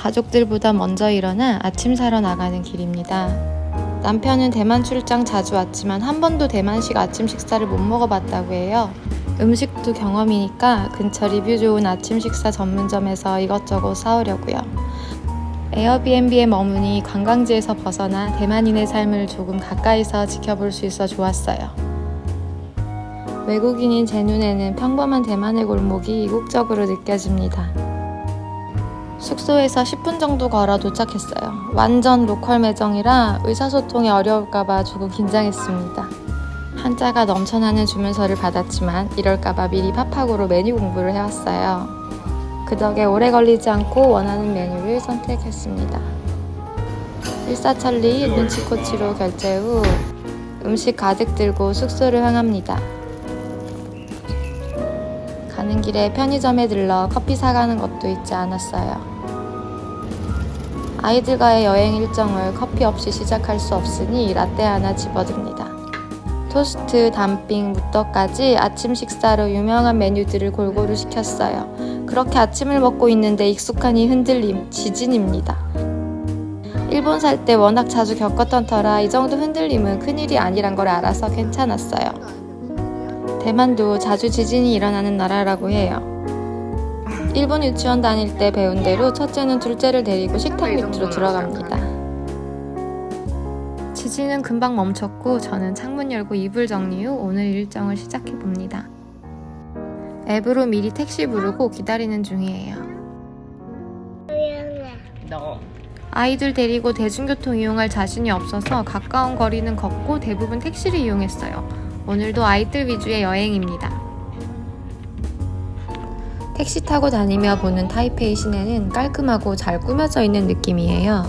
가족들보다 먼저 일어나 아침 사러 나가는 길입니다. 남편은 대만 출장 자주 왔지만 한 번도 대만식 아침 식사를 못 먹어봤다고 해요. 음식도 경험이니까 근처 리뷰 좋은 아침 식사 전문점에서 이것저것 사오려고요. 에어비앤비에 머무니 관광지에서 벗어나 대만인의 삶을 조금 가까이서 지켜볼 수 있어 좋았어요. 외국인인 제 눈에는 평범한 대만의 골목이 이국적으로 느껴집니다. 숙소에서 10분 정도 걸어 도착했어요. 완전 로컬 매장이라 의사소통이 어려울까봐 조금 긴장했습니다. 한자가 넘쳐나는 주문서를 받았지만 이럴까봐 미리 팝하고로 메뉴 공부를 해왔어요. 그 덕에 오래 걸리지 않고 원하는 메뉴를 선택했습니다. 일사천리 눈치코치로 결제 후 음식 가득 들고 숙소를 향합니다. 가는 길에 편의점에 들러 커피 사가는 것도 잊지 않았어요. 아이들과의 여행 일정을 커피 없이 시작할 수 없으니 라떼 하나 집어듭니다. 토스트, 단빙, 무떡까지 아침 식사로 유명한 메뉴들을 골고루 시켰어요. 그렇게 아침을 먹고 있는데 익숙하니 흔들림, 지진입니다. 일본 살 때 워낙 자주 겪었던 터라 이 정도 흔들림은 큰일이 아니란 걸 알아서 괜찮았어요. 대만도 자주 지진이 일어나는 나라라고 해요. 일본 유치원 다닐 때 배운 대로 첫째는 둘째를 데리고 식탁 밑으로 들어갑니다. 지진은 금방 멈췄고 저는 창문 열고 이불 정리 후 오늘 일정을 시작해 봅니다. 앱으로 미리 택시 부르고 기다리는 중이에요. 너 아이들 데리고 대중교통 이용할 자신이 없어서 가까운 거리는 걷고 대부분 택시를 이용했어요. 오늘도 아이들 위주의 여행입니다. 택시 타고 다니며 보는 타이페이 시내는 깔끔하고 잘 꾸며져 있는 느낌이에요.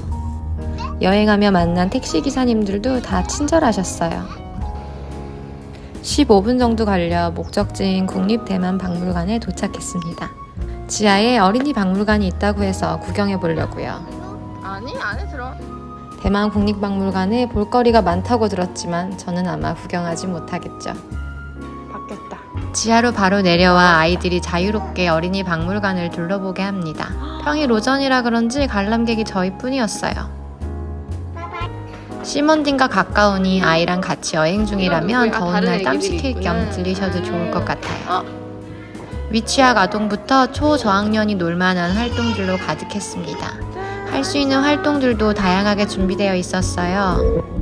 여행하며 만난 택시 기사님들도 다 친절하셨어요. 15분 정도 갈려 목적지인 국립대만 박물관에 도착했습니다. 지하에 어린이 박물관이 있다고 해서 구경해 보려고요. 아니 안에 들어 대만 국립박물관에 볼거리가 많다고 들었지만 저는 아마 구경하지 못하겠죠. 지하로 바로 내려와 아이들이 자유롭게 어린이 박물관을 둘러보게 합니다. 평일 오전이라 그런지 관람객이 저희뿐이었어요. 시먼딘과 가까우니 아이랑 같이 여행 중이라면? 더운 다른 날땀 애기들이 식힐 겸. 들리셔도 좋을 것 같아요. 어. 위치학 아동부터 초저학년이 놀만한 활동들로 가득했습니다. 할 수 있는 활동들도 다양하게 준비되어 있었어요.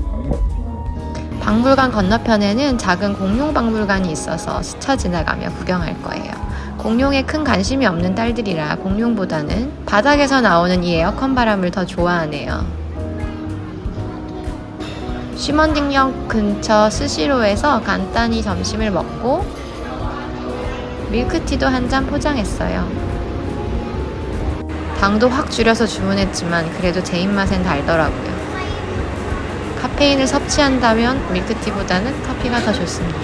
박물관 건너편에는 작은 공룡 박물관이 있어서 스쳐 지나가며 구경할 거예요. 공룡에 큰 관심이 없는 딸들이라 공룡보다는 바닥에서 나오는 이 에어컨 바람을 더 좋아하네요. 시먼딩역 근처 스시로에서 간단히 점심을 먹고 밀크티도 한 잔 포장했어요. 당도 확 줄여서 주문했지만 그래도 제 입맛엔 달더라고요. 카페인을 섭취한다면 밀크티보다는 커피가 더 좋습니다.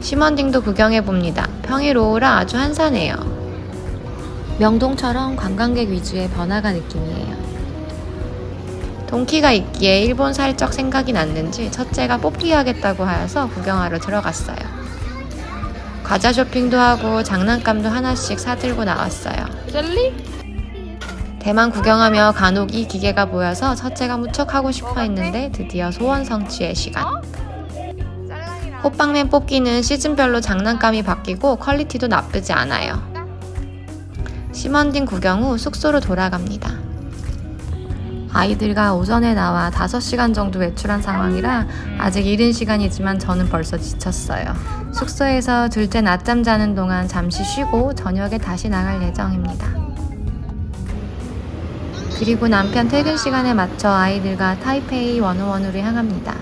시먼딩도 구경해봅니다. 평일 오후라 아주 한산해요. 명동처럼 관광객 위주의 번화가 느낌이에요. 동키가 있기에 일본 살적 생각이 났는지 첫째가 뽑기 하겠다고 하여서 구경하러 들어갔어요. 과자 쇼핑도 하고 장난감도 하나씩 사들고 나왔어요. 젤리? 대만 구경하며 간혹 이 기계가 보여서 첫째가 무척 하고 싶어 했는데 드디어 소원 성취의 시간. 호빵맨 뽑기는 시즌별로 장난감이 바뀌고 퀄리티도 나쁘지 않아요. 시먼딘 구경 후 숙소로 돌아갑니다. 아이들과 오전에 나와 5시간 정도 외출한 상황이라 아직 이른 시간이지만 저는 벌써 지쳤어요. 숙소에서 둘째 낮잠 자는 동안 잠시 쉬고 저녁에 다시 나갈 예정입니다. 그리고 남편 퇴근 시간에 맞춰 아이들과 타이페이 원오원으로 향합니다.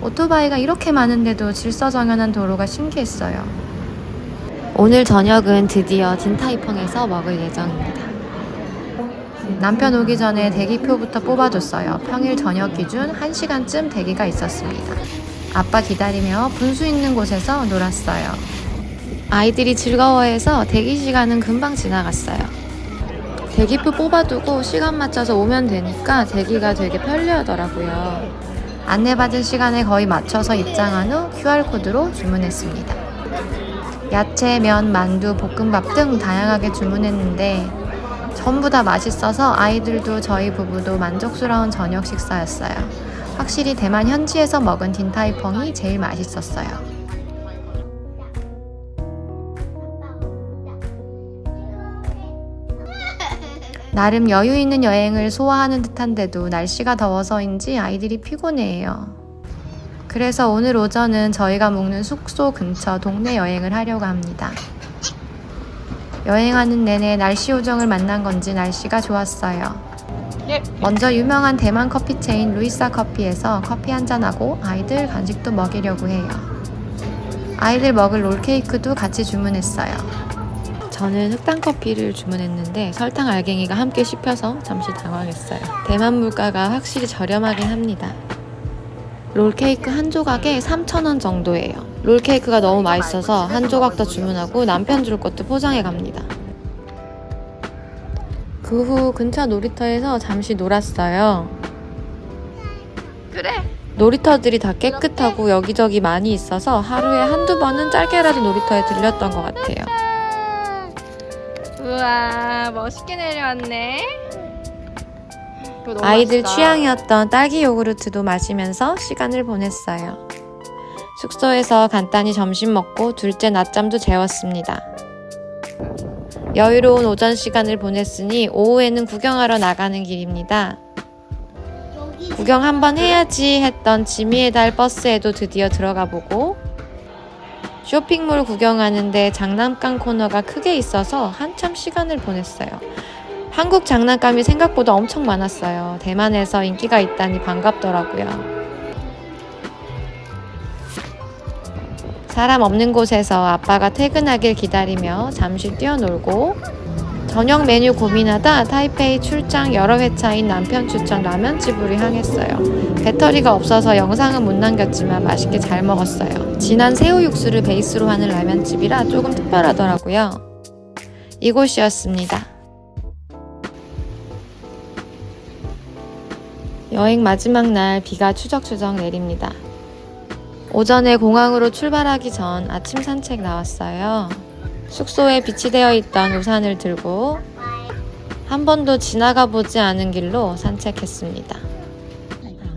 오토바이가 이렇게 많은데도 질서정연한 도로가 신기했어요. 오늘 저녁은 드디어 딘타이펑에서 먹을 예정입니다. 남편 오기 전에 대기표부터 뽑아줬어요. 평일 저녁 기준 1시간쯤 대기가 있었습니다. 아빠 기다리며 분수 있는 곳에서 놀았어요. 아이들이 즐거워해서 대기 시간은 금방 지나갔어요. 대기표 뽑아두고 시간 맞춰서 오면 되니까 대기가 되게 편리하더라고요. 안내받은 시간에 거의 맞춰서 입장한 후 QR코드로 주문했습니다. 야채, 면, 만두, 볶음밥 등 다양하게 주문했는데 전부 다 맛있어서 아이들도 저희 부부도 만족스러운 저녁 식사였어요. 확실히 대만 현지에서 먹은 딘타이펑이 제일 맛있었어요. 나름 여유 있는 여행을 소화하는 듯한데도 날씨가 더워서인지 아이들이 피곤해해요. 그래서 오늘 오전은 저희가 묵는 숙소 근처 동네 여행을 하려고 합니다. 여행하는 내내 날씨 요정을 만난 건지 날씨가 좋았어요. 예. 먼저 유명한 대만 커피 체인 루이사 커피에서 커피 한잔하고 아이들 간식도 먹이려고 해요. 아이들 먹을 롤케이크도 같이 주문했어요. 저는 흑당 커피를 주문했는데 설탕 알갱이가 함께 씹혀서 잠시 당황했어요. 대만 물가가 확실히 저렴하긴 합니다. 롤케이크 한 조각에 3,000원 정도예요. 롤케이크가 너무 맛있어서 한 조각 더 주문하고 남편 줄 것도 포장해 갑니다. 그 후 근처 놀이터에서 잠시 놀았어요. 그래. 놀이터들이 다 깨끗하고 여기저기 많이 있어서 하루에 한두 번은 짧게라도 놀이터에 들렸던 것 같아요. 우와 멋있게 내려왔네. 아이들 맛있다. 취향이었던 딸기 요구르트도 마시면서 시간을 보냈어요. 숙소에서 간단히 점심 먹고 둘째 낮잠도 재웠습니다. 여유로운 오전 시간을 보냈으니 오후에는 구경하러 나가는 길입니다. 구경 한번 해야지 했던 지미의 달 버스에도 드디어 들어가 보고 쇼핑몰 구경하는데 장난감 코너가 크게 있어서 한참 시간을 보냈어요. 한국 장난감이 생각보다 엄청 많았어요. 대만에서 인기가 있다니 반갑더라고요. 사람 없는 곳에서 아빠가 퇴근하길 기다리며 잠시 뛰어놀고 저녁 메뉴 고민하다 타이페이 출장 여러 회차인 남편 추천 라면집으로 향했어요. 배터리가 없어서 영상은 못 남겼지만 맛있게 잘 먹었어요. 진한 새우 육수를 베이스로 하는 라면집이라 조금 특별하더라고요. 이곳이었습니다. 여행 마지막 날 비가 추적추적 내립니다. 오전에 공항으로 출발하기 전 아침 산책 나왔어요. 숙소에 비치되어 있던 우산을 들고 한 번도 지나가 보지 않은 길로 산책했습니다.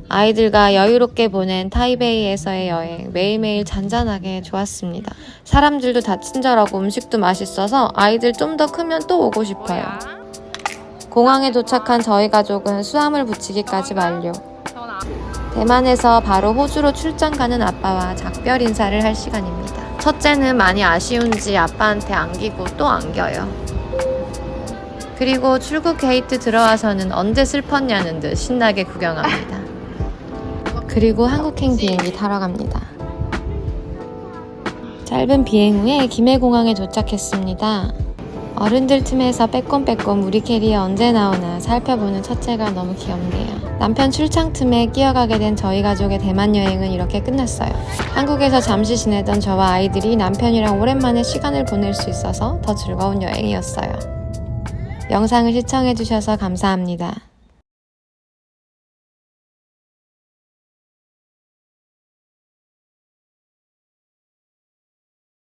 아이들과 여유롭게 보낸 타이베이에서의 여행 매일매일 잔잔하게 좋았습니다. 사람들도 다 친절하고 음식도 맛있어서 아이들 좀 더 크면 또 오고 싶어요. 공항에 도착한 저희 가족은 수함을 붙이기까지 완료. 대만에서 바로 호주로 출장 가는 아빠와 작별 인사를 할 시간입니다. 첫째는 많이 아쉬운지 아빠한테 안기고 또 안겨요. 그리고 출국 게이트 들어와서는 언제 슬펐냐는 듯 신나게 구경합니다. 그리고 한국행 비행기 타러 갑니다. 짧은 비행 후에 김해공항에 도착했습니다. 어른들 틈에서 빼꼼빼꼼 우리 캐리어 언제 나오나 살펴보는 첫째가 너무 귀엽네요. 남편 출장 틈에 끼어가게 된 저희 가족의 대만 여행은 이렇게 끝났어요. 한국에서 잠시 지내던 저와 아이들이 남편이랑 오랜만에 시간을 보낼 수 있어서 더 즐거운 여행이었어요. 영상을 시청해주셔서 감사합니다.